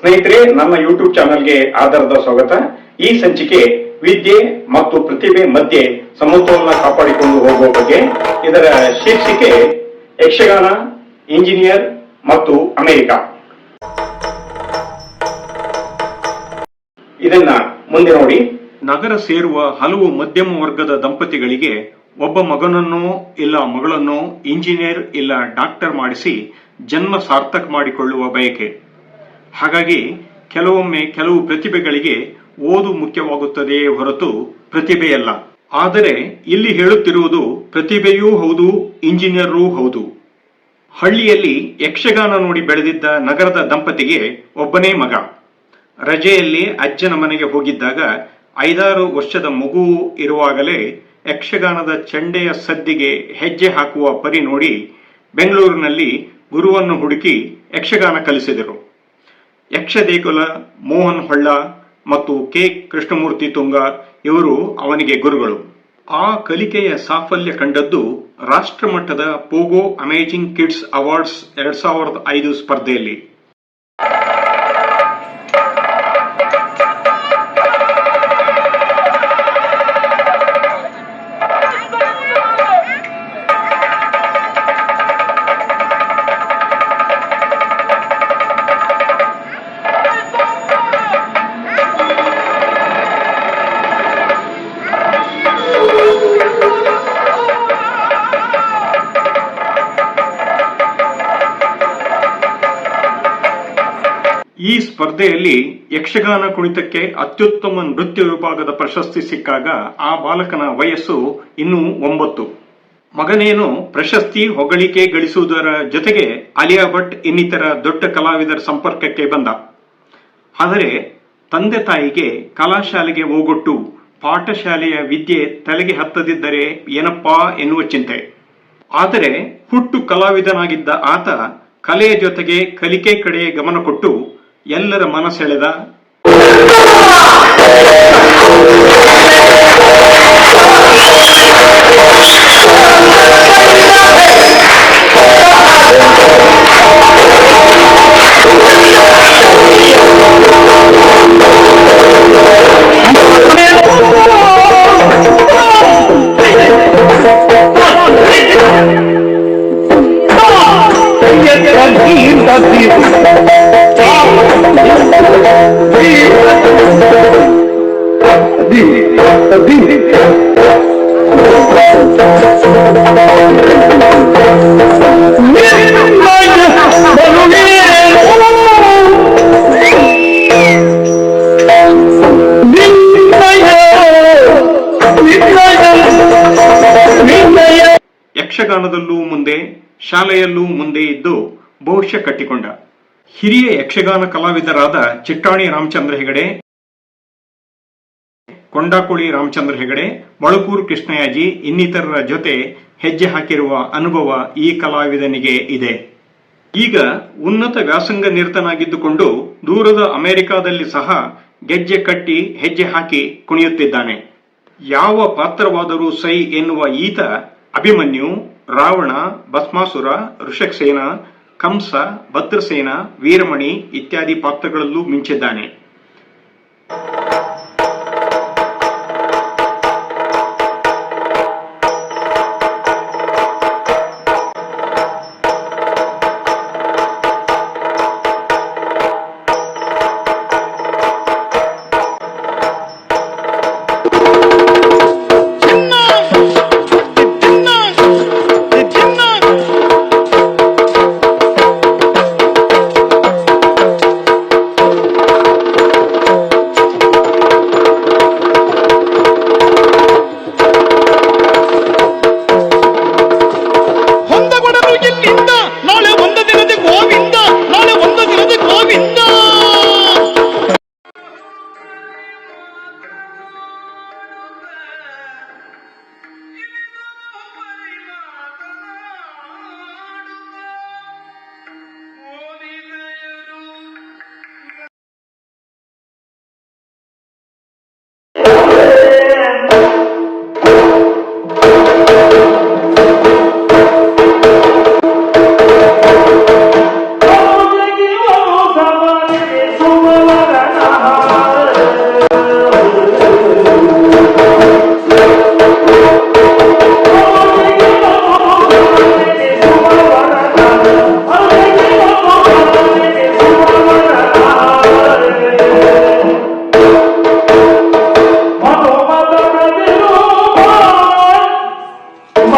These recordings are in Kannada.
ಸ್ನೇಹಿತರೆ, ನಮ್ಮ ಯೂಟ್ಯೂಬ್ ಚಾನೆಲ್ಗೆ ಆಧಾರದ ಸ್ವಾಗತ. ಈ ಸಂಚಿಕೆ ವಿದ್ಯೆ ಮತ್ತು ಪ್ರತಿಭೆ ಮಧ್ಯೆ ಸಮತೋಲನ ಕಾಪಾಡಿಕೊಂಡು ಹೋಗುವ ಬಗ್ಗೆ ಇದರ ಶೀರ್ಷಿಕೆ ಯಕ್ಷಗಾನ, ಇಂಜಿನಿಯರ್ ಮತ್ತು ಅಮೆರಿಕ. ಇದನ್ನ ಮುಂದೆ ನೋಡಿ. ನಗರ ಸೇರುವ ಹಲವು ಮಧ್ಯಮ ವರ್ಗದ ದಂಪತಿಗಳಿಗೆ ಒಬ್ಬ ಮಗನನ್ನೋ ಇಲ್ಲ ಮಗಳನ್ನೋ ಇಂಜಿನಿಯರ್ ಇಲ್ಲ ಡಾಕ್ಟರ್ ಮಾಡಿಸಿ ಜನ್ಮ ಸಾರ್ಥಕ ಮಾಡಿಕೊಳ್ಳುವ ಬಯಕೆ. ಹಾಗಾಗಿ ಕೆಲವೊಮ್ಮೆ ಕೆಲವು ಪ್ರತಿಭೆಗಳಿಗೆ ಓದು ಮುಖ್ಯವಾಗುತ್ತದೆಯೇ ಹೊರತು ಪ್ರತಿಭೆಯಲ್ಲ. ಆದರೆ ಇಲ್ಲಿ ಹೇಳುತ್ತಿರುವುದು ಪ್ರತಿಭೆಯೂ ಹೌದು ಇಂಜಿನಿಯರೂ ಹೌದು. ಹಳ್ಳಿಯಲ್ಲಿ ಯಕ್ಷಗಾನ ನೋಡಿ ಬೆಳೆದಿದ್ದ ನಗರದ ದಂಪತಿಗೆ ಒಬ್ಬನೇ ಮಗ. ರಜೆಯಲ್ಲಿ ಅಜ್ಜನ ಮನೆಗೆ ಹೋಗಿದ್ದಾಗ ಐದಾರು ವರ್ಷದ ಮಗು ಇರುವಾಗಲೇ ಯಕ್ಷಗಾನದ ಚಂಡೆಯ ಸದ್ದಿಗೆ ಹೆಜ್ಜೆ ಹಾಕುವ ಪರಿ ನೋಡಿ ಬೆಂಗಳೂರಿನಲ್ಲಿ ಗುರುವನ್ನು ಹುಡುಕಿ ಯಕ್ಷಗಾನ ಕಲಿಸಿದರು. ಯಕ್ಷದೇಗುಲ, ಮೋಹನ್ ಹೊಳ್ಳ ಮತ್ತು ಕೆ. ಕೃಷ್ಣಮೂರ್ತಿ ತುಂಗ ಇವರು ಅವನಿಗೆ ಗುರುಗಳು. ಆ ಕಲಿಕೆಯ ಸಾಫಲ್ಯ ಕಂಡದ್ದು ರಾಷ್ಟ್ರಮಟ್ಟದ ಪೋಗೋ ಅಮೇಜಿಂಗ್ ಕಿಡ್ಸ್ ಅವಾರ್ಡ್ಸ್ ಎರಡ್ ಸಾವಿರದ ಐದು ಸ್ಪರ್ಧೆಯಲ್ಲಿ. ಈ ಸ್ಪರ್ಧೆಯಲ್ಲಿ ಯಕ್ಷಗಾನ ಕುಣಿತಕ್ಕೆ ಅತ್ಯುತ್ತಮ ನೃತ್ಯ ವಿಭಾಗದ ಪ್ರಶಸ್ತಿ ಸಿಕ್ಕಾಗ ಆ ಬಾಲಕನ ವಯಸ್ಸು ಇನ್ನೂ ಒಂಬತ್ತು. ಮಗನೇನು ಪ್ರಶಸ್ತಿ ಹೊಗಳಿಕೆ ಗಳಿಸುವುದರ ಜೊತೆಗೆ ಅಲಿಯಾ ಭಟ್ ಇನ್ನಿತರ ದೊಡ್ಡ ಕಲಾವಿದರ ಸಂಪರ್ಕಕ್ಕೆ ಬಂದ. ಆದರೆ ತಂದೆ ತಾಯಿಗೆ ಕಲಾಶಾಲೆಗೆ ಹೋಗೊಟ್ಟು ಪಾಠಶಾಲೆಯ ವಿದ್ಯೆ ತಲೆಗೆ ಹತ್ತದಿದ್ದರೆ ಏನಪ್ಪಾ ಎನ್ನುವ ಚಿಂತೆ. ಆದರೆ ಹುಟ್ಟು ಕಲಾವಿದನಾಗಿದ್ದ ಆತ ಕಲೆಯ ಜೊತೆಗೆ ಕಲಿಕೆ ಕಡೆ ಗಮನ ಕೊಟ್ಟು ಎಲ್ಲರ ಮನಸೆಳೆದ ಯಕ್ಷಗಾನದಲ್ಲೂ ಮುಂದೆ ಶಾಲೆಯಲ್ಲೂ ಮುಂದೆ ಇದ್ದು ಭವಿಷ್ಯ ಕಟ್ಟಿಕೊಂಡ. ಹಿರಿಯ ಯಕ್ಷಗಾನ ಕಲಾವಿದರಾದ ಚಿಟ್ಟಾಣಿ ರಾಮಚಂದ್ರ ಹೆಗಡೆ, ಕೊಂಡಾಕುಳಿ ರಾಮಚಂದ್ರ ಹೆಗಡೆ ಬಳಕೂರು ಕೃಷ್ಣಯಾಜಿ ಇನ್ನಿತರರ ಜೊತೆ ಹೆಜ್ಜೆ ಹಾಕಿರುವ ಅನುಭವ ಈ ಕಲಾವಿದನಿಗೆ ಇದೆ. ಈಗ ಉನ್ನತ ವ್ಯಾಸಂಗ ನಿರತನಾಗಿದ್ದುಕೊಂಡು ದೂರದ ಅಮೆರಿಕಾದಲ್ಲಿ ಸಹ ಗೆಜ್ಜೆ ಕಟ್ಟಿ ಹೆಜ್ಜೆ ಹಾಕಿ ಕುಣಿಯುತ್ತಿದ್ದಾನೆ. ಯಾವ ಪಾತ್ರವಾದರೂ ಸೈ ಎನ್ನುವ ಈತ ಅಭಿಮನ್ಯು, ರಾವಣ, ಭಸ್ಮಾಸುರ, ಋಷಕ್ಸೇನ ಕಂಸ ಭದ್ರಸೇನ ವೀರಮಣಿ ಇತ್ಯಾದಿ ಪಾತ್ರಗಳಲ್ಲೂ ಮಿಂಚಿದ್ದಾನೆ.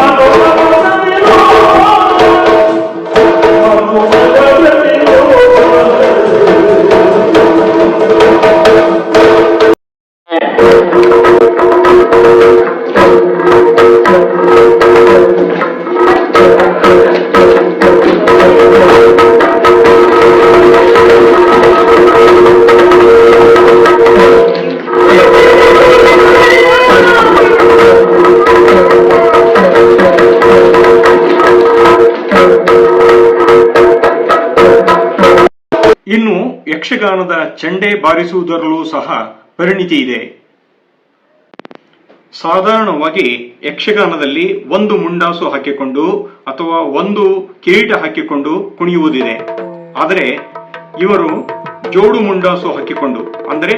ಇನ್ನು ಯಕ್ಷಗಾನದ ಚಂಡೆ ಬಾರಿಸುವುದರಲ್ಲೂ ಸಹ ಪರಿಣಿತಿ ಇದೆ. ಸಾಧಾರಣವಾಗಿ ಯಕ್ಷಗಾನದಲ್ಲಿ ಒಂದು ಮುಂಡಾಸು ಹಾಕಿಕೊಂಡು ಅಥವಾ ಒಂದು ಕಿರೀಟ ಹಾಕಿಕೊಂಡು ಕುಣಿಯುವುದಿದೆ. ಆದರೆ ಇವರು ಜೋಡು ಮುಂಡಾಸು ಹಾಕಿಕೊಂಡು, ಅಂದರೆ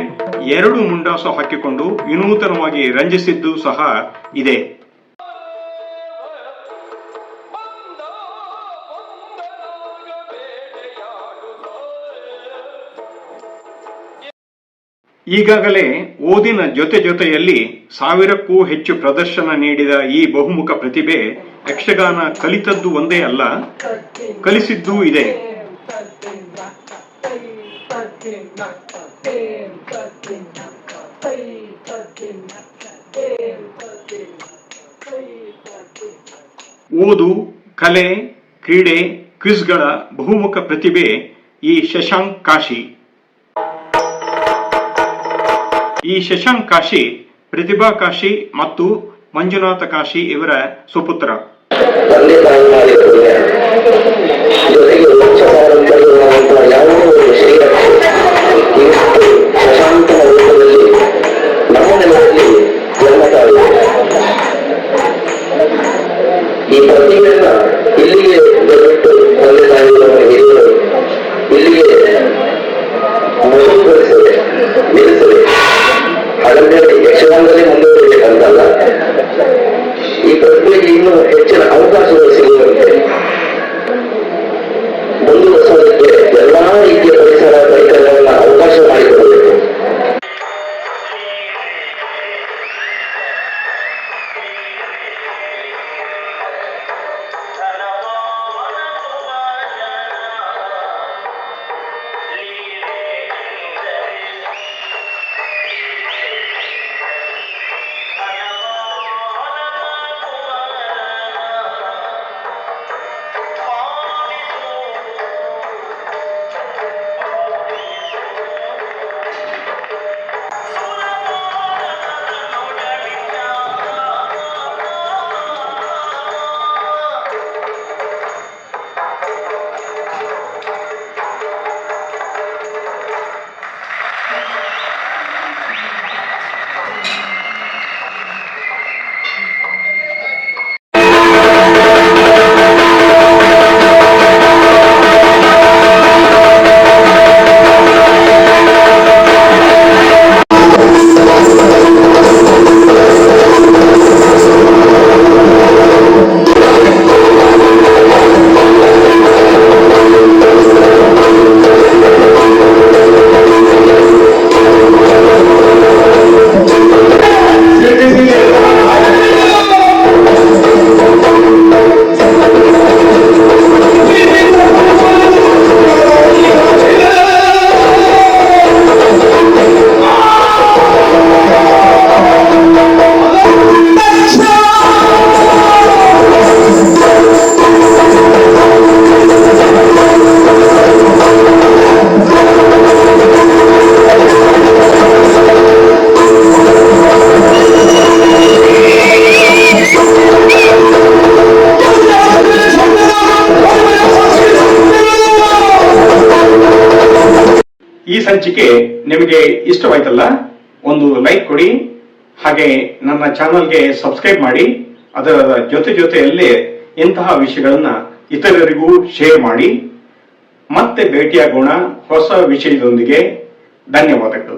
ಎರಡು ಮುಂಡಾಸು ಹಾಕಿಕೊಂಡು ವಿನೂತನವಾಗಿ ರಂಜಿಸಿದ್ದು ಸಹ ಇದೆ. ಈಗಾಗಲೇ ಓದಿನ ಜೊತೆ ಜೊತೆಯಲ್ಲಿ ಸಾವಿರಕ್ಕೂ ಹೆಚ್ಚು ಪ್ರದರ್ಶನ ನೀಡಿದ ಈ ಬಹುಮುಖ ಪ್ರತಿಭೆ ಯಕ್ಷಗಾನ ಕಲಿತದ್ದು ಒಂದೇ ಅಲ್ಲ, ಕಲಿಸಿದ್ದೂ ಇದೆ. ಓದು, ಕಲೆ, ಕ್ರೀಡೆ, ಕ್ವಿಜ್ಗಳ ಬಹುಮುಖ ಪ್ರತಿಭೆ ಈ ಶಶಾಂಕ್ ಕಾಶಿ. ಈ ಶಶಾಂಕ್ ಕಾಶಿ ಪ್ರತಿಭಾ ಕಾಶಿ ಮತ್ತು ಮಂಜುನಾಥ ಕಾಶಿ ಇವರ ಸುಪುತ್ರ. ತಂದೆ ಈ ಸಂಚಿಕೆ ನಿಮಗೆ ಇಷ್ಟವಾಯ್ತಲ್ಲ? ಒಂದು ಲೈಕ್ ಕೊಡಿ, ಹಾಗೆ ನನ್ನ ಚಾನಲ್ಗೆ ಸಬ್ಸ್ಕ್ರೈಬ್ ಮಾಡಿ, ಅದರ ಜೊತೆ ಜೊತೆಯಲ್ಲೇ ಇಂತಹ ವಿಷಯಗಳನ್ನ ಇತರರಿಗೂ ಶೇರ್ ಮಾಡಿ. ಮತ್ತೆ ಭೇಟಿಯಾಗೋಣ ಹೊಸ ವಿಷಯದೊಂದಿಗೆ. ಧನ್ಯವಾದಗಳು.